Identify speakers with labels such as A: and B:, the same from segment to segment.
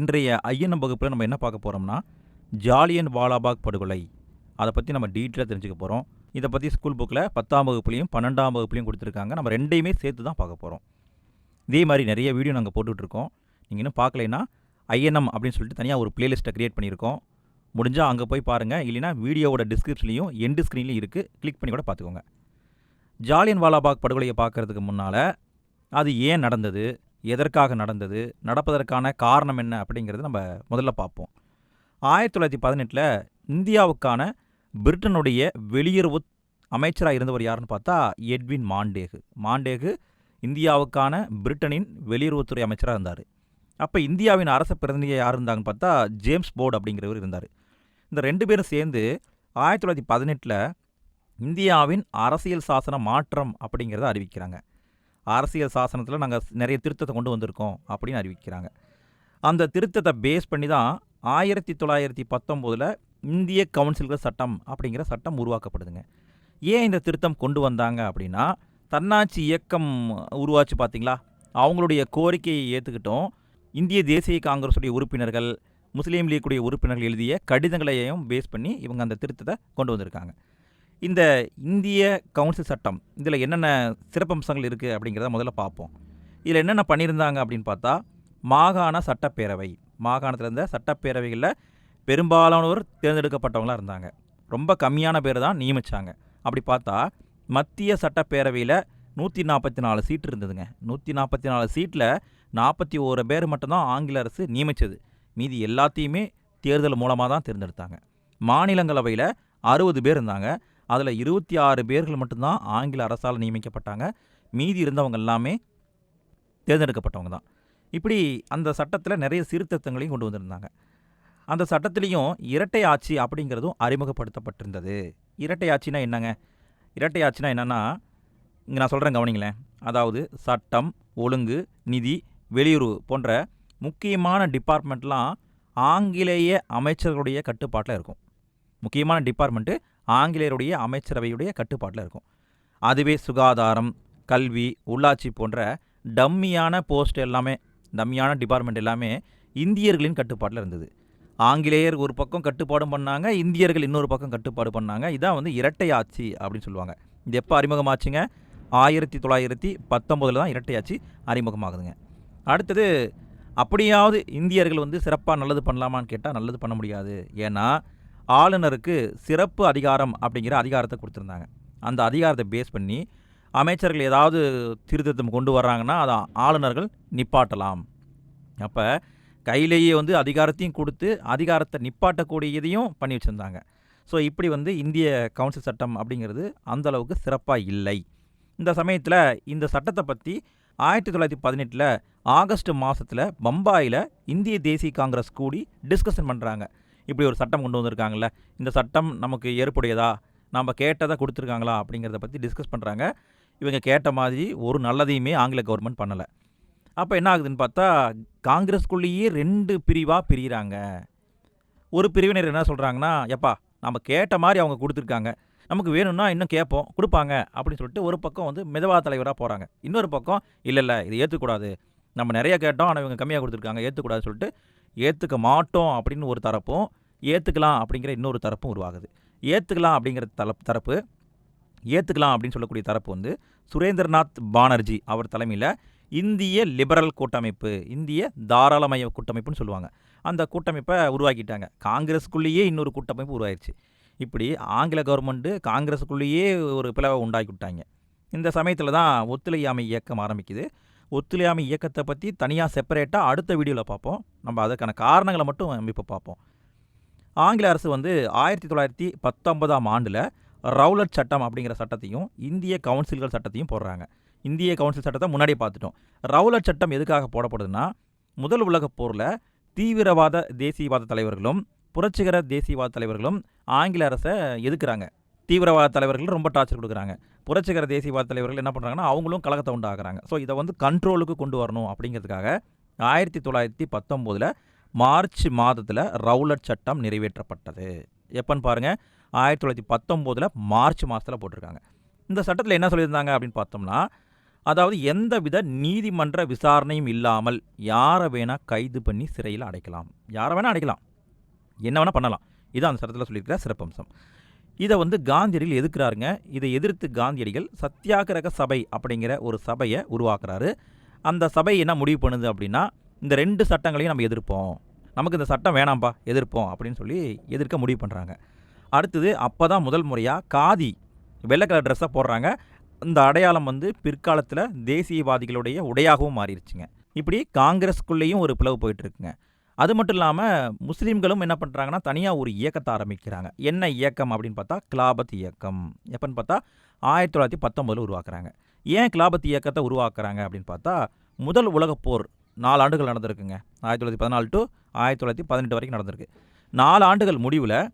A: இன்றைய ஐஎன்எம் வகுப்பில் நம்ம என்ன பார்க்க போகிறோம்னா ஜாலியன் வாலாபாக் படுகொலை. அதை பற்றி நம்ம டீட்டெயிலாக தெரிஞ்சுக்க போகிறோம் இதை பற்றி ஸ்கூல் புக்கில் பத்தாம் வகுப்புலையும் பன்னெண்டாம் வகுப்புலையும் கொடுத்துருக்காங்க. நம்ம ரெண்டையுமே சேர்த்து தான் பார்க்க போகிறோம் இதே மாதிரி நிறைய வீடியோ நாங்கள் போட்டுட்ருக்கோம். நீங்கள் இன்னும் பார்க்கலைன்னா ஐஎன்எம் அப்படின்னு சொல்லிட்டு தனியாக ஒரு பிளேலிஸ்ட்டை க்ரியேட் பண்ணியிருக்கோம். முடிஞ்சால் அங்கே போய் பாருங்கள் இல்லைனா வீடியோவோட டிஸ்கிரிப்ஷன்லையும் எண்டு ஸ்க்ரீன்லையும் இருக்குது கிளிக் பண்ணி கூட பார்த்துக்கோங்க. ஜாலியன் வாலாபாக் படுகொலையை பார்க்கறதுக்கு முன்னால் அது ஏன் நடந்தது? எதற்காக நடந்தது நடப்பதற்கான காரணம் என்ன அப்படிங்கிறது நம்ம முதல்ல பார்ப்போம். ஆயிரத்தி தொள்ளாயிரத்தி பதினெட்டில் இந்தியாவுக்கான பிரிட்டனுடைய வெளியுறவு அமைச்சராக இருந்தவர் யாருன்னு பார்த்தா எட்வின் மாண்டேகு. மாண்டேகு இந்தியாவுக்கான பிரிட்டனின் வெளியுறவுத்துறை அமைச்சராக இருந்தார். அப்போ இந்தியாவின் அரச பிரதிநிதியாக யார் இருந்தாங்கன்னு பார்த்தா ஜேம்ஸ் போர்டு அப்படிங்கிறவர் இருந்தார். இந்த ரெண்டு பேரும் சேர்ந்து ஆயிரத்தி தொள்ளாயிரத்தி பதினெட்டில் இந்தியாவின் அரசியல் சாசன மாற்றம் அப்படிங்கிறத அறிவிக்கிறாங்க. அரசியல் சாசனத்தில் நாங்கள் நிறைய திருத்தத்தை கொண்டு வந்திருக்கோம் அப்படின்னு அறிவிக்கிறாங்க. அந்த திருத்தத்தை பேஸ் பண்ணி தான் ஆயிரத்தி தொள்ளாயிரத்தி பத்தொம்போதில் இந்திய கவுன்சில்கள் சட்டம் அப்படிங்கிற சட்டம் உருவாக்கப்படுதுங்க. ஏன் இந்த திருத்தம் கொண்டு வந்தாங்க அப்படின்னா தன்னாட்சி இயக்கம் உருவாச்சு பார்த்தீங்களா அவங்களுடைய கோரிக்கையை ஏற்றுக்கிட்டோம் இந்திய தேசிய காங்கிரஸுடைய உறுப்பினர்கள் முஸ்லீம் லீக்குடைய உறுப்பினர்கள் எழுதிய கடிதங்களையும் பேஸ் பண்ணி இவங்க அந்த திருத்தத்தை கொண்டு வந்திருக்காங்க. இந்த இந்திய கவுன்சில் சட்டம் இதில் என்னென்ன சிறப்பம்சங்கள் இருக்குது அப்படிங்கிறத முதல்ல பார்ப்போம். இதில் என்னென்ன பண்ணியிருந்தாங்க அப்படின்னு பார்த்தா மாகாண சட்டப்பேரவை மாகாணத்தில் இருந்த சட்டப்பேரவைகளில் பெரும்பாலானோர் தேர்ந்தெடுக்கப்பட்டவங்களாக இருந்தாங்க. ரொம்ப கம்மியான பேர் தான் நியமித்தாங்க அப்படி பார்த்தா மத்திய சட்டப்பேரவையில் நூற்றி நாற்பத்தி நாலு சீட் இருந்ததுங்க. நூற்றி நாற்பத்தி நாலு சீட்டில் நாற்பத்தி ஓரு பேர் மட்டும்தான் ஆங்கில அரசு நியமித்தது மீதி எல்லாத்தையுமே தேர்தல் மூலமாக தான் தேர்ந்தெடுத்தாங்க. மாநிலங்களவையில் அறுபது பேர் இருந்தாங்க. அதில் இருபத்தி ஆறு பேர்கள் மட்டும்தான் ஆங்கில அரசால் நியமிக்கப்பட்டாங்க. மீதி இருந்தவங்க எல்லாமே தேர்ந்தெடுக்கப்பட்டவங்க தான். இப்படி அந்த சட்டத்தில் நிறைய சீர்திருத்தங்களையும் கொண்டு வந்திருந்தாங்க. அந்த சட்டத்திலையும் இரட்டை ஆட்சி அப்படிங்கிறதும் அறிமுகப்படுத்தப்பட்டிருந்தது. இரட்டை ஆட்சினா என்னங்க? இரட்டை ஆட்சினா என்னென்னா இங்கே நான் சொல்கிறேன் கவனிங்களேன். அதாவது சட்டம் ஒழுங்கு நிதி வெளியுறவு போன்ற முக்கியமான டிபார்ட்மெண்ட்லாம் ஆங்கிலேய அமைச்சர்களுடைய கட்டுப்பாட்டில் இருக்கும். முக்கியமான டிபார்ட்மெண்ட்டு ஆங்கிலேயருடைய அமைச்சரவையுடைய கட்டுப்பாட்டில் இருக்கும். அதுவே சுகாதாரம் கல்வி உள்ளாட்சி போன்ற டம்மியான போஸ்ட் எல்லாமே டம்மியான டிபார்ட்மெண்ட் எல்லாமே இந்தியர்களின் கட்டுப்பாட்டில் இருந்தது. ஆங்கிலேயர் ஒரு பக்கம் கட்டுப்பாடும் பண்ணாங்க இந்தியர்கள் இன்னொரு பக்கம் கட்டுப்பாடு பண்ணாங்க. இதான் வந்து இரட்டை ஆட்சி அப்படின்னு சொல்லுவாங்க. இது எப்போ அறிமுகமாச்சுங்க? ஆயிரத்தி தொள்ளாயிரத்தி பத்தொம்போதில் தான் இரட்டை ஆட்சி அறிமுகமாகுதுங்க. அடுத்தது அப்படியாவது இந்தியர்கள் வந்து சிறப்பாக நல்லது பண்ணலாமான்னு கேட்டால் நல்லது பண்ண முடியாது. ஏன்னா ஆளுநருக்கு சிறப்பு அதிகாரம் அப்படிங்கிற அதிகாரத்தை கொடுத்துருந்தாங்க. அந்த அதிகாரத்தை பேஸ் பண்ணி அமைச்சர்கள் ஏதாவது திருத்தம் கொண்டு வர்றாங்கன்னா அதை ஆளுநர்கள் நிப்பாட்டலாம். அப்போ கையிலேயே வந்து அதிகாரத்தையும் கொடுத்து அதிகாரத்தை நிப்பாட்டக்கூடியதையும் பண்ணி வச்சுருந்தாங்க. ஸோ இப்படி வந்து இந்திய கவுன்சில் சட்டம் அப்படிங்கிறது அந்த அளவுக்கு சிறப்பாக இல்லை. இந்த சமயத்தில் இந்த சட்டத்தை பற்றி ஆயிரத்தி தொள்ளாயிரத்தி பதினெட்டில் ஆகஸ்ட் மாதத்தில் பம்பாயில் இந்திய தேசிய காங்கிரஸ் கூடி டிஸ்கஷன் பண்ணுறாங்க இப்படி ஒரு சட்டம் கொண்டு வந்திருக்காங்கல்ல இந்த சட்டம் நமக்கு ஏற்புடையதா? நம்ம கேட்டதை கொடுத்துருக்காங்களா? அப்படிங்கிறத பற்றி டிஸ்கஸ் பண்ணுறாங்க இவங்க கேட்ட மாதிரி ஒரு நல்லதையுமே ஆங்கில கவர்மெண்ட் பண்ணலை. அப்போ என்ன ஆகுதுன்னு பார்த்தா காங்கிரஸ்குள்ளேயே ரெண்டு பிரிவாக பிரிகிறாங்க ஒரு பிரிவினர் என்ன சொல்கிறாங்கன்னா எப்பா நம்ம கேட்ட மாதிரி அவங்க கொடுத்துருக்காங்க. நமக்கு வேணும்னா இன்னும் கேட்போம் கொடுப்பாங்க அப்படின்னு சொல்லிட்டு ஒரு பக்கம் வந்து மிதவா தலைவராக போகிறாங்க இன்னொரு பக்கம் இல்லை இல்லை இது ஏற்றுக்கூடாது நம்ம நிறைய கேட்டோம் ஆனால் இவங்க கம்மியாக கொடுத்துருக்காங்க ஏற்றுக்கூடாதுன்னு சொல்லிட்டு ஏற்றுக்க மாட்டோம் அப்படின்னு ஒரு தரப்பும் ஏற்றுக்கலாம் அப்படிங்கிற இன்னொரு தரப்பும் உருவாகுது. ஏற்றுக்கலாம் அப்படிங்கிற தல தரப்பு ஏற்றுக்கலாம் அப்படின்னு சொல்லக்கூடிய தரப்பு வந்து சுரேந்திரநாத் பானர்ஜி அவர் தலைமையில் இந்திய லிபரல் கூட்டமைப்பு இந்திய தாராளமய கூட்டமைப்புன்னு சொல்லுவாங்க. அந்த கூட்டமைப்பை உருவாக்கிட்டாங்க. காங்கிரஸுக்குள்ளேயே இன்னொரு கூட்டமைப்பு உருவாயிருச்சு. இப்படி ஆங்கில கவர்மெண்ட்டு காங்கிரஸுக்குள்ளேயே ஒரு பிளவை உண்டாக்கி விட்டாங்க. இந்த சமயத்தில் தான் ஒத்துழையாமை இயக்கம் ஆரம்பிக்குது. ஒத்துழையாமை இயக்கத்தை பற்றி தனியாக செப்பரேட்டாக அடுத்த வீடியோவில் பார்ப்போம். நம்ம அதற்கான காரணங்களை மட்டும் இப்போ பார்ப்போம். ஆங்கில அரசு வந்து ஆயிரத்தி தொள்ளாயிரத்தி பத்தொன்பதாம் ஆண்டில் ரவுலட் சட்டம் அப்படிங்கிற சட்டத்தையும் இந்திய கவுன்சில்கள் சட்டத்தையும் போடுறாங்க. இந்திய கவுன்சில் சட்டத்தை முன்னாடியே பார்த்துட்டோம். ரவுலட் சட்டம் எதுக்காக போடப்படுதுன்னா முதல் உலகப் போரில் தீவிரவாத தேசியவாத தலைவர்களும் புரட்சிகர தேசியவாத தலைவர்களும் ஆங்கில அரசை எதுக்குறாங்க தீவிரவாத தலைவர்கள் ரொம்ப டார்ச்சர் கொடுக்குறாங்க. புரட்சிகர தேசியவாத தலைவர்கள் என்ன பண்ணுறாங்கன்னா அவங்களும் கழகத்தை உண்டாகிறாங்க ஸோ இதை வந்து கண்ட்ரோலுக்கு கொண்டு வரணும் அப்படிங்கிறதுக்காக ஆயிரத்தி தொள்ளாயிரத்தி பத்தொம்போதில் மார்ச் மாதத்தில் ரவுலட் சட்டம் நிறைவேற்றப்பட்டது. எப்போன்னு பாருங்கள் ஆயிரத்தி தொள்ளாயிரத்தி பத்தொம்போதில் மார்ச் மாதத்தில் போட்டிருக்காங்க. இந்த சட்டத்தில் என்ன சொல்லியிருந்தாங்க அப்படின்னு பார்த்தோம்னா அதாவது எந்தவித நீதிமன்ற விசாரணையும் இல்லாமல் யாரை வேணால் கைது பண்ணி சிறையில் அடைக்கலாம். யாரை வேணால் அடைக்கலாம். என்ன வேணால் பண்ணலாம். இதான் அந்த சட்டத்தில் சொல்லியிருக்கிற சிறப்பம்சம். இதை வந்து காந்தியடிகள் எதிர்க்கிறாருங்க. இதை எதிர்த்து காந்தியடிகள் சத்தியாகிரக சபை அப்படிங்கிற ஒரு சபையை உருவாக்குறாரு. அந்த சபை என்ன முடிவு பண்ணுது அப்படின்னா இந்த ரெண்டு சட்டங்களையும் நம்ம எதிர்ப்போம். நமக்கு இந்த சட்டம் வேணாம்ப்பா எதிர்ப்போம் அப்படின்னு சொல்லி எதிர்க்க முடிவு பண்ணுறாங்க அடுத்தது அப்போ தான் முதல் முறையாக காதி வெள்ளை கலர் ட்ரெஸ்ஸை போடுறாங்க. இந்த அடையாளம் வந்து பிற்காலத்தில் தேசியவாதிகளுடைய உடையாகவும் மாறிடுச்சுங்க இப்படி காங்கிரஸ்குள்ளேயும் ஒரு பிளவு போயிட்டுருக்குங்க அது மட்டும் இல்லாமல் முஸ்லீம்களும் என்ன பண்ணுறாங்கன்னா தனியாக ஒரு இயக்கத்தை ஆரம்பிக்கிறாங்க. என்ன இயக்கம் அப்படின்னு பார்த்தா கிலாபத் இயக்கம். எப்போன்னு பார்த்தா ஆயிரத்தி தொள்ளாயிரத்தி பத்தொம்பதில் உருவாக்குறாங்க. ஏன் கிலாபத் இயக்கத்தை உருவாக்குறாங்க அப்படின்னு பார்த்தா முதல் உலகப் போர் நாலு ஆண்டுகள் நடந்திருக்குங்க. ஆயிரத்தி தொள்ளாயிரத்தி பதினாலு டு ஆயிரத்தி தொள்ளாயிரத்தி பதினெட்டு வரைக்கும் நடந்திருக்கு. நாலு ஆண்டுகள் முடிவில்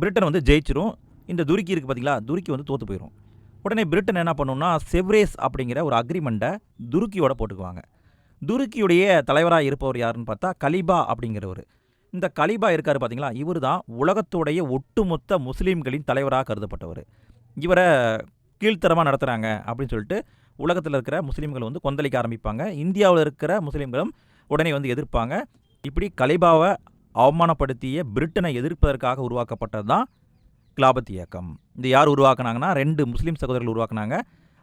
A: பிரிட்டன் வந்து ஜெயிச்சிரும். இந்த துருக்கி இருக்குது பார்த்தீங்களா துருக்கி வந்து தோற்று போயிடும் உடனே பிரிட்டன் என்ன பண்ணுன்னா செவ்ரேஸ் அப்படிங்கிற ஒரு அக்ரிமெண்ட்டை துருக்கியோட போட்டுக்குவாங்க. துருக்கியுடைய தலைவராக இருப்பவர் யாருன்னு பார்த்தா கலிபா அப்படிங்கிறவர். இந்த கலிபா இருக்கார் பார்த்தீங்களா இவர் தான் உலகத்துடைய ஒட்டுமொத்த முஸ்லீம்களின் தலைவராக கருதப்பட்டவர். இவரை கீழ்த்தரமாக நடத்துகிறாங்க அப்படின்னு சொல்லிட்டு உலகத்தில் இருக்கிற முஸ்லீம்கள் வந்து கொந்தளிக்க ஆரம்பிப்பாங்க. இந்தியாவில் இருக்கிற முஸ்லீம்களும் உடனே வந்து எதிர்ப்பாங்க. இப்படி கலிபாவை அவமானப்படுத்திய பிரிட்டனை எதிர்ப்பதற்காக உருவாக்கப்பட்டது தான் கிலாபத் இயக்கம். இது யார் உருவாக்குனாங்கன்னா ரெண்டு முஸ்லீம் சகோதரர்கள் உருவாக்குனாங்க.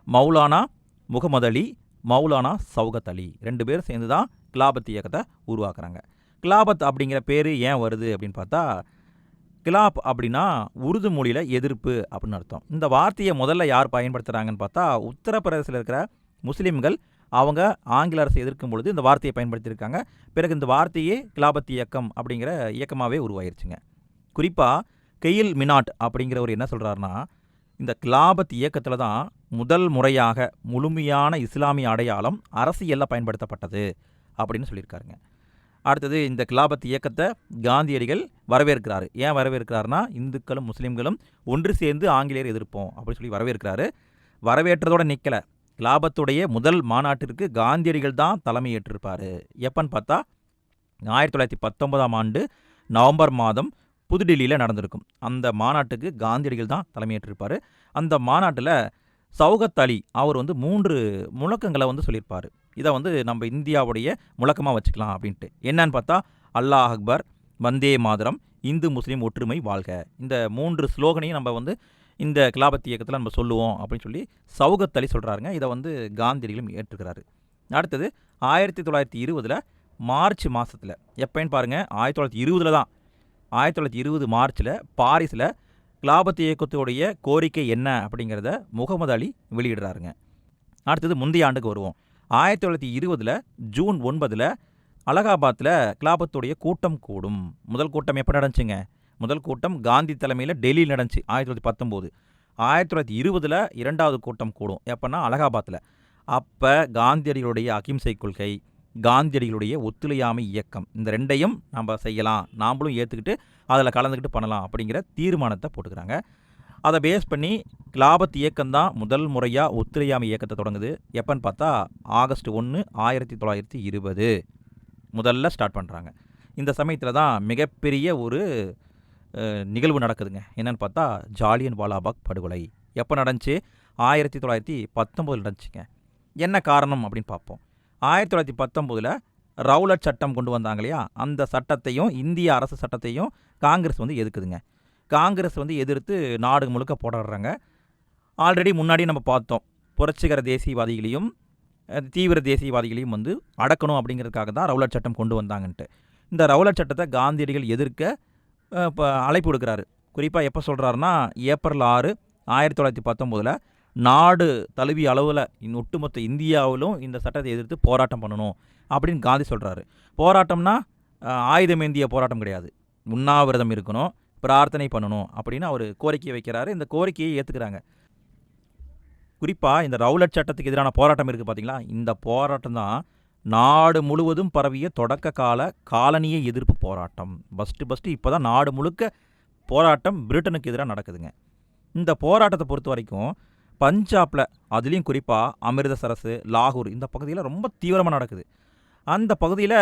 A: மௌலானா முகமது அலி மௌலானா சௌகத் அலி. ரெண்டு பேரும் சேர்ந்து தான் கிலாபத் இயக்கத்தை உருவாக்குறாங்க. கிலாபத் அப்படிங்கிற பேர் ஏன் வருது அப்படின்னு பார்த்தா கிலாப் அப்படின்னா உருது மொழியில் எதிர்ப்பு அப்படின்னு அர்த்தம். இந்த வார்த்தையை முதல்ல யார் பயன்படுத்துகிறாங்கன்னு பார்த்தா உத்தரப்பிரதேசத்தில் இருக்கிற முஸ்லீம்கள் அவங்க ஆங்கில அரசை எதிர்க்கும் பொழுது இந்த வார்த்தையை பயன்படுத்தியிருக்காங்க. பிறகு இந்த வார்த்தையே கிலாபத் இயக்கம் அப்படிங்கிற இயக்கமாகவே உருவாயிருச்சுங்க. குறிப்பாக கெயில் மினாட் அப்படிங்கிறவர் என்ன சொல்கிறாருன்னா இந்த கிலாபத் இயக்கத்தில் தான் முதல் முறையாக முழுமையான இஸ்லாமிய அடையாளம் அரசியலில் பயன்படுத்தப்பட்டது அப்படின்னு சொல்லியிருக்காருங்க. அடுத்தது இந்த கிலாபத் இயக்கத்தை காந்தியடிகள் வரவேற்கிறாரு. ஏன் வரவேற்கிறாருன்னா இந்துக்களும் முஸ்லீம்களும் ஒன்று சேர்ந்து ஆங்கிலேயர் எதிர்ப்போம் அப்படின்னு சொல்லி வரவேற்கிறாரு. வரவேற்றதோட நிற்கலை கிலாபத்துடைய முதல் மாநாட்டிற்கு காந்தியடிகள் தான் தலைமை ஏற்றிருப்பார் எப்பன்னு பார்த்தா ஆயிரத்தி தொள்ளாயிரத்தி பத்தொன்பதாம் ஆண்டு நவம்பர் மாதம் புதுடில்லியில் நடந்திருக்கும். அந்த மாநாட்டுக்கு காந்தியடிகள் தான் தலைமையேற்றிருப்பார். அந்த மாநாட்டில் சௌகத் அலி அவர் வந்து மூன்று முழக்கங்களை வந்து சொல்லியிருப்பார். இதை வந்து நம்ம இந்தியாவுடைய முழக்கமாக வச்சுக்கலாம் அப்படின்ட்டு. என்னன்னு பார்த்தா அல்லாஹ் அக்பர் வந்தே மாதரம் இந்து முஸ்லீம் ஒற்றுமை வாழ்க. இந்த மூன்று ஸ்லோகனையும் நம்ம வந்து இந்த கிலாபத்தி இயக்கத்தில் நம்ம சொல்லுவோம் அப்படின்னு சொல்லி சௌகத் அலி சொல்கிறாருங்க இதை வந்து காந்தியடிகளும் ஏற்றுக்கிறாரு. அடுத்தது ஆயிரத்தி தொள்ளாயிரத்தி இருபதில் மார்ச் மாதத்தில் எப்போன்னு பாருங்கள் ஆயிரத்தி தொள்ளாயிரத்தி இருபதில் தான் ஆயிரத்தி தொள்ளாயிரத்தி இருபது மார்ச்சில் பாரிஸில் கிலாபத் இயக்கத்துடைய கோரிக்கை என்ன அப்படிங்கிறத முகமது அலி வெளியிடுறாருங்க. அடுத்தது முந்தைய ஆண்டுக்கு வருவோம். ஆயிரத்தி தொள்ளாயிரத்தி இருபதில் ஜூன் ஒன்பதில் அலகாபாத்தில் கிலாபத்துடைய கூட்டம் கூடும். முதல் கூட்டம் எப்போ நடந்துச்சுங்க? முதல் கூட்டம் காந்தி தலைமையில் டெல்லியில் நடந்துச்சு ஆயிரத்தி தொள்ளாயிரத்தி பத்தொம்போது. ஆயிரத்தி தொள்ளாயிரத்தி இருபதில் இரண்டாவது கூட்டம் கூடும். எப்போன்னா அலகாபாத்தில். அப்போ காந்தியடிகளுடைய அகிம்சை கொள்கை காந்தியடிகளுடைய ஒத்துழையாமை இயக்கம். இந்த ரெண்டையும் நம்ம செய்யலாம். நாம்ளும் ஏற்றுக்கிட்டு அதில் கலந்துக்கிட்டு பண்ணலாம் அப்படிங்கிற தீர்மானத்தை போட்டுக்கிறாங்க. அதை பேஸ் பண்ணி கிலாபத் இயக்கம் தான் முதல் முறையாக ஒத்துழையாமை இயக்கத்தை தொடங்குது. எப்போன்னு பார்த்தா ஆகஸ்ட் ஒன்று ஆயிரத்தி தொள்ளாயிரத்தி இருபது. முதல்ல ஸ்டார்ட் பண்ணுறாங்க இந்த சமயத்தில் தான் மிகப்பெரிய ஒரு நிகழ்வு நடக்குதுங்க. என்னென்னு பார்த்தா ஜாலியன் வாலாபாக் படுகொலை. எப்போ நடந்துச்சு? ஆயிரத்தி தொள்ளாயிரத்தி பத்தொம்போதில் நடந்துச்சுங்க. என்ன காரணம் அப்படின்னு பார்ப்போம். ஆயிரத்தி தொள்ளாயிரத்தி பத்தொம்போதில் ரவுலட் சட்டம் கொண்டு வந்தாங்க இல்லையா? அந்த சட்டத்தையும் இந்திய அரசு சட்டத்தையும் காங்கிரஸ் வந்து எதுக்குதுங்க காங்கிரஸ் வந்து எதிர்த்து நாடு முழுக்க போராடுறாங்க. ஆல்ரெடி முன்னாடி நம்ம பார்த்தோம். புரட்சிகர தேசியவாதிகளையும் தீவிர தேசியவாதிகளையும் வந்து அடக்கணும் அப்படிங்கிறதுக்காக தான் ரவுலட் சட்டம் கொண்டு வந்தாங்கன்ட்டு. இந்த ரவுலட் சட்டத்தை காந்தியடிகள் எதிர்க்க இப்போ அழைப்பு விடுக்கிறாரு. குறிப்பாக எப்போ சொல்கிறாருன்னா ஏப்ரல் ஆறு ஆயிரத்தி தொள்ளாயிரத்தி பத்தொம்போதில் நாடு தழுவிய அளவில் ஒட்டுமொத்த இந்தியாவிலும் இந்த சட்டத்தை எதிர்த்து போராட்டம் பண்ணணும் அப்படின்னு காந்தி சொல்கிறாரு போராட்டம்னா ஆயுதமேந்திய போராட்டம் கிடையாது. உண்ணாவிரதம் இருக்கணும் பிரார்த்தனை பண்ணணும் அப்படின்னு அவர் கோரிக்கை வைக்கிறாரு. இந்த கோரிக்கையை ஏற்றுக்கிறாங்க குறிப்பாக இந்த ரவுலட் சட்டத்துக்கு எதிரான போராட்டம் இருக்குது பார்த்தீங்களா இந்த போராட்டம் தான் நாடு முழுவதும் பரவிய தொடக்க கால காலனிய எதிர்ப்பு போராட்டம். ஃபஸ்ட்டு ஃபஸ்ட்டு இப்போ தான் நாடு முழுக்க போராட்டம் பிரிட்டனுக்கு எதிராக நடக்குதுங்க. இந்த போராட்டத்தை பொறுத்த வரைக்கும் பஞ்சாபில் அதுலேயும் குறிப்பாக அமிர்தசரஸ் லாகூர் இந்த பகுதியில் ரொம்ப தீவிரமாக நடக்குது. அந்த பகுதியில்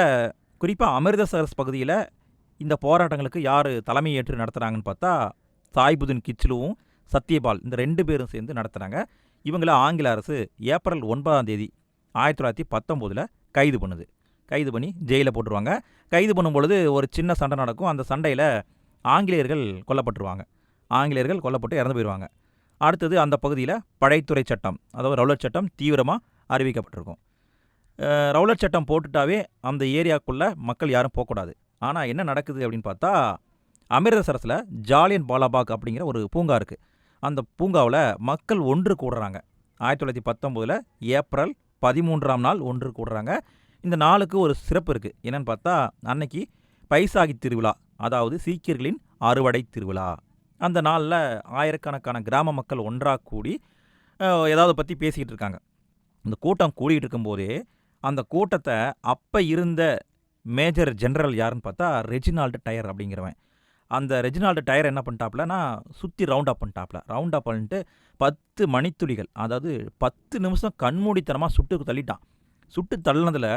A: குறிப்பாக அமிர்தசரஸ் பகுதியில் இந்த போராட்டங்களுக்கு யார் தலைமை ஏற்று நடத்துகிறாங்கன்னு பார்த்தா சாய்புதீன் கிச்லுவும் சத்யபால் இந்த ரெண்டு பேரும் சேர்ந்து நடத்துகிறாங்க இவங்கள ஆங்கில அரசு ஏப்ரல் ஒன்பதாம் தேதி ஆயிரத்தி தொள்ளாயிரத்தி பத்தொம்போதில் கைது பண்ணுது. கைது பண்ணி ஜெயிலில் போட்டுருவாங்க. கைது பண்ணும் பொழுது ஒரு சின்ன சண்டை நடக்கும். அந்த சண்டையில் ஆங்கிலேயர்கள் கொல்லப்பட்டுருவாங்க. ஆங்கிலேயர்கள் கொல்லப்பட்டு இறந்து போயிடுவாங்க அடுத்தது அந்த பகுதியில் படைத்துறை சட்டம் அதாவது ரவுலட் சட்டம் தீவிரமாக அறிவிக்கப்பட்டிருக்கும். ரவுலர் ரவுலட் சட்டம் போட்டுட்டாவே அந்த ஏரியாக்குள்ளே மக்கள் யாரும் போகக்கூடாது. ஆனால் என்ன நடக்குது அப்படின்னு பார்த்தா அமிர்தசரஸில் ஜாலியன் பாலாபாக் அப்படிங்கிற ஒரு பூங்கா இருக்குது அந்த பூங்காவில் மக்கள் ஒன்று கூடுறாங்க. ஆயிரத்தி தொள்ளாயிரத்தி பத்தொம்போதில் ஏப்ரல் பதிமூன்றாம் நாள் ஒன்று கூடுறாங்க. இந்த நாளுக்கு ஒரு சிறப்பு இருக்குது என்னென்னு பார்த்தா அன்னைக்கு பைசாகி திருவிழா அதாவது சீக்கியர்களின் அறுவடை திருவிழா. அந்த நாளில் ஆயிரக்கணக்கான கிராம மக்கள் ஒன்றாக கூடி ஏதாவது பற்றி பேசிக்கிட்டு இருக்காங்க. இந்த கூட்டம் கூடிகிட்டு இருக்கும்போதே அந்த கூட்டத்தை அப்போ இருந்த மேஜர் ஜெனரல் யாருன்னு பார்த்தா ரெஜினால்டு டயர் அப்படிங்கிறவன். அந்த ரெஜினால்டு டயர் என்ன பண்ணிட்டாப்லனா சுற்றி ரவுண்ட் அப் பண்ணிட்டாப்ல. ரவுண்ட் அப் பண்ணிட்டு பத்து மணித்துளிகள் அதாவது பத்து நிமிஷம் கண்மூடித்தனமாக சுட்டு தள்ளிட்டான். சுட்டு தள்ளினதில்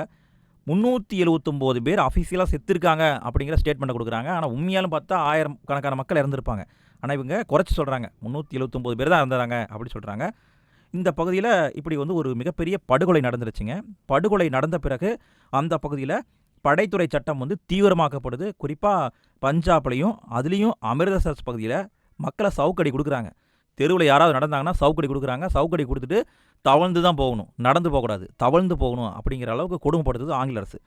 A: முந்நூற்றி எழுபத்தொம்போது பேர் அஃபீஷியலாக செத்துருக்காங்க அப்படிங்கிற ஸ்டேட்மெண்ட்டை கொடுக்குறாங்க. ஆனால் உண்மையாலும் பார்த்தா ஆயிரம் கணக்கான மக்கள் இறந்துருப்பாங்க. ஆனால் இவங்க குறைச்சி சொல்கிறாங்க முந்நூற்றி எழுபத்தொம்போது பேர் தான் இறந்துறாங்க அப்படி சொல்கிறாங்க இந்த பகுதியில் இப்படி வந்து ஒரு மிகப்பெரிய படுகொலை நடந்துருச்சுங்க. படுகொலை நடந்த பிறகு அந்த பகுதியில் படைத்துறை சட்டம் வந்து தீவிரமாக்கப்படுது. குறிப்பாக பஞ்சாப்லையும் அதுலேயும் அமிர்தசரஸ் பகுதியில் மக்களை சவுக்கடி கொடுக்குறாங்க. தெருவில் யாராவது நடந்தாங்கன்னா சவுக்கடி கொடுக்குறாங்க. சவுக்கடி கொடுத்துட்டு தவழ்ந்து தான் போகணும் நடந்து போகக்கூடாது தவழ்ந்து போகணும் அப்படிங்கிற அளவுக்கு கொடுமைப்படுத்துது ஆங்கில அரசு.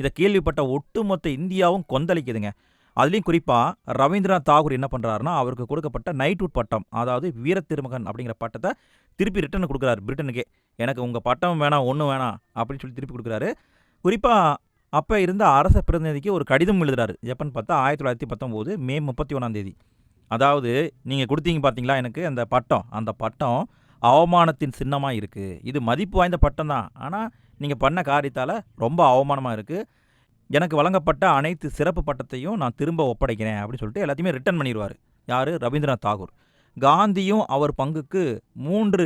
A: இதை கேள்விப்பட்ட ஒட்டுமொத்த இந்தியாவும் கொந்தளிக்குதுங்க. அதுலேயும் குறிப்பாக ரவீந்திரநாத் தாகூர் என்ன பண்ணுறாருன்னா அவருக்கு கொடுக்கப்பட்ட நைட்வுட் பட்டம் அதாவது வீரத்திருமகன் அப்படிங்கிற பட்டத்தை திருப்பி ரிட்டர்ன் கொடுக்குறாரு பிரிட்டனுக்கே. எனக்கு உங்கள் பட்டம் வேணாம் ஒன்றும் வேணாம் அப்படின்னு சொல்லி திருப்பி கொடுக்குறாரு. குறிப்பாக அப்போ இருந்த அரச பிரதிநிதிக்கு ஒரு கடிதம் எழுதுறாரு. எப்பன்னு பார்த்தா ஆயிரத்தி தொள்ளாயிரத்தி பத்தொம்போது மே முப்பத்தி ஒன்றாம் தேதி. அதாவது நீங்கள் கொடுத்தீங்க பார்த்தீங்களா எனக்கு அந்த பட்டம்? அந்த பட்டம் அவமானத்தின் சின்னமாக இருக்குது இது மதிப்பு வாய்ந்த பட்டம் தான். ஆனால் நீங்கள் பண்ண காரியத்தால் ரொம்ப அவமானமாக இருக்குது எனக்கு வழங்கப்பட்ட அனைத்து சிறப்பு பட்டத்தையும் நான் திரும்ப ஒப்படைக்கிறேன் அப்படின்னு சொல்லிட்டு எல்லாத்தையுமே ரிட்டர்ன் பண்ணிடுவார் யார்? ரவீந்திரநாத் தாகூர். காந்தியும் அவர் பங்குக்கு மூன்று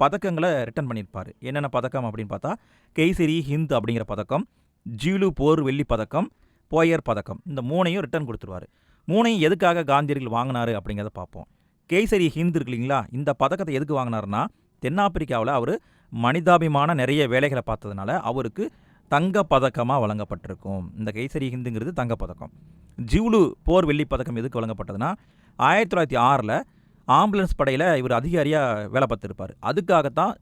A: பதக்கங்களை ரிட்டர்ன் பண்ணியிருப்பார். என்னென்ன பதக்கம் அப்படின்னு பார்த்தா கெய்சரி ஹிந்த் அப்படிங்கிற பதக்கம் ஜீலு போர் வெள்ளி பதக்கம் போயர் பதக்கம். இந்த மூணையும் ரிட்டர்ன் கொடுத்துருவார். மூணையும் எதுக்காக காந்தியர்கள் வாங்கினாரு அப்படிங்கிறத பார்ப்போம். கேசரி ஹிந்த் இருக்கு இல்லைங்களா? இந்த பதக்கத்தை எதுக்கு வாங்கினாருன்னா தென்னாப்பிரிக்காவில் அவர் மனிதாபிமான நிறைய வேலைகளை பார்த்ததுனால அவருக்கு தங்க பதக்கமாக வழங்கப்பட்டிருக்கும். இந்த கேசரி ஹிந்துங்கிறது தங்க பதக்கம். ஜிவ்லு போர் வெள்ளி பதக்கம் எதுக்கு வழங்கப்பட்டதுன்னா ஆயிரத்தி தொள்ளாயிரத்தி ஆறில் ஆம்புலன்ஸ் படையில் இவர் அதிகாரியாக வேலை பார்த்துருப்பார். அதுக்காகத்தான்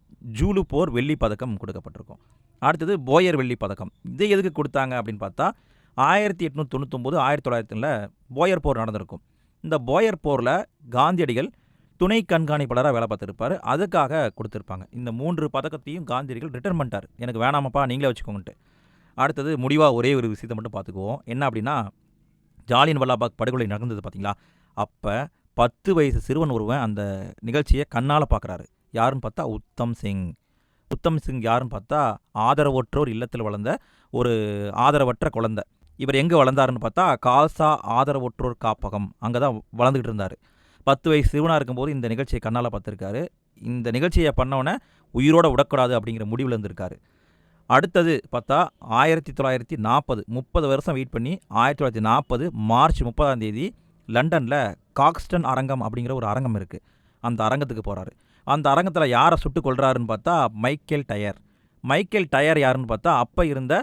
A: ஜூலு போர் வெள்ளி பதக்கம் கொடுக்கப்பட்டிருக்கும். அடுத்தது போயர் வெள்ளி பதக்கம். இதை எதுக்கு கொடுத்தாங்க அப்படின்னு பார்த்தா ஆயிரத்தி எட்நூற்றி தொண்ணூத்தொம்போது ஆயிரத்தி தொள்ளாயிரத்தில் போயர் போர் நடந்திருக்கும். இந்த போயர் போரில் காந்தியடிகள் துணை கண்காணிப்பாளராக வேலை பார்த்துருப்பாரு. அதுக்காக கொடுத்துருப்பாங்க. இந்த மூன்று பதக்கத்தையும் காந்தியடிகள் ரிட்டர்ன் பண்ணிட்டார். எனக்கு வேணாமப்பா நீங்களே வச்சுக்கோங்கன்ட்டு. அடுத்தது முடிவாக ஒரே ஒரு விஷயத்தை மட்டும் பார்த்துக்குவோம். என்ன அப்படின்னா ஜாலியன் வல்லாபாக் படுகொலை நடந்தது பார்த்தீங்களா? அப்போ பத்து வயசு சிறுவன் ஒருவன் அந்த நிகழ்ச்சியை கண்ணால் பார்க்குறாரு. யாருன்னு பார்த்தா உத்தம் சிங். உத்தம் சிங் யாருன்னு பார்த்தா ஆதரவற்றோர் இல்லத்தில் வளர்ந்த ஒரு ஆதரவற்ற குழந்தை. இவர் எங்கே வளர்ந்தாருன்னு பார்த்தா கால்சா ஆதரவற்றோர் காப்பகம் அங்கே தான் வளர்ந்துக்கிட்டு இருந்தார் பத்து வயசு சிறுவனாக இருக்கும்போது இந்த நிகழ்ச்சியை கண்ணால் பார்த்துருக்காரு. இந்த நிகழ்ச்சியை பண்ணவொன்னே உயிரோட விடக்கூடாது அப்படிங்கிற முடிவில் இருந்திருக்காரு. அடுத்தது பார்த்தா ஆயிரத்தி தொள்ளாயிரத்தி நாற்பது முப்பது வருஷம் வெயிட் பண்ணி ஆயிரத்தி தொள்ளாயிரத்தி நாற்பது மார்ச் முப்பதாம் தேதி லண்டனில் காக்ஸ்டன் அரங்கம் அப்படிங்கிற ஒரு அரங்கம் இருக்குது அந்த அரங்கத்துக்கு போகிறாரு அந்த அரங்கத்தில் யாரை சுட்டு கொள்கிறாருன்னு பார்த்தா மைக்கேல் டயர். மைக்கேல் டயர் யாருன்னு பார்த்தா அப்போ இருந்த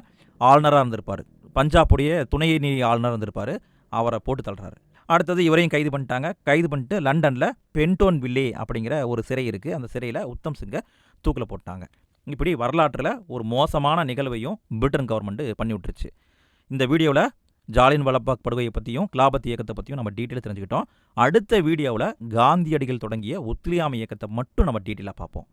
A: ஆளுநராக இருந்திருப்பார். பஞ்சாபுடைய துணை நிதி ஆளுநர் வந்திருப்பார். அவரை போட்டு தள்ளுறாரு. அடுத்தது இவரையும் கைது பண்ணிட்டாங்க. கைது பண்ணிட்டு லண்டனில் பென்டோன் வில்லே அப்படிங்கிற ஒரு சிறை இருக்குது அந்த சிறையில் உத்தம் சிங்கை தூக்கில் போட்டாங்க. இப்படி வரலாற்றில் ஒரு மோசமான நிகழ்வையும் பிரிட்டன் கவர்மெண்ட்டு பண்ணி விட்டுருச்சு. இந்த வீடியோவில் ஜாலியன் வல்லபாக் படுகையை பற்றியும் கிலாபத் இயக்கத்தை பற்றியும் நம்ம டீட்டெயில் தெரிஞ்சுக்கிட்டோம். அடுத்த வீடியோவில் காந்தியடிகள் தொடங்கிய ஒத்துழையாமை இயக்கத்தை மட்டும் நம்ம டீட்டெயிலாக பார்ப்போம்.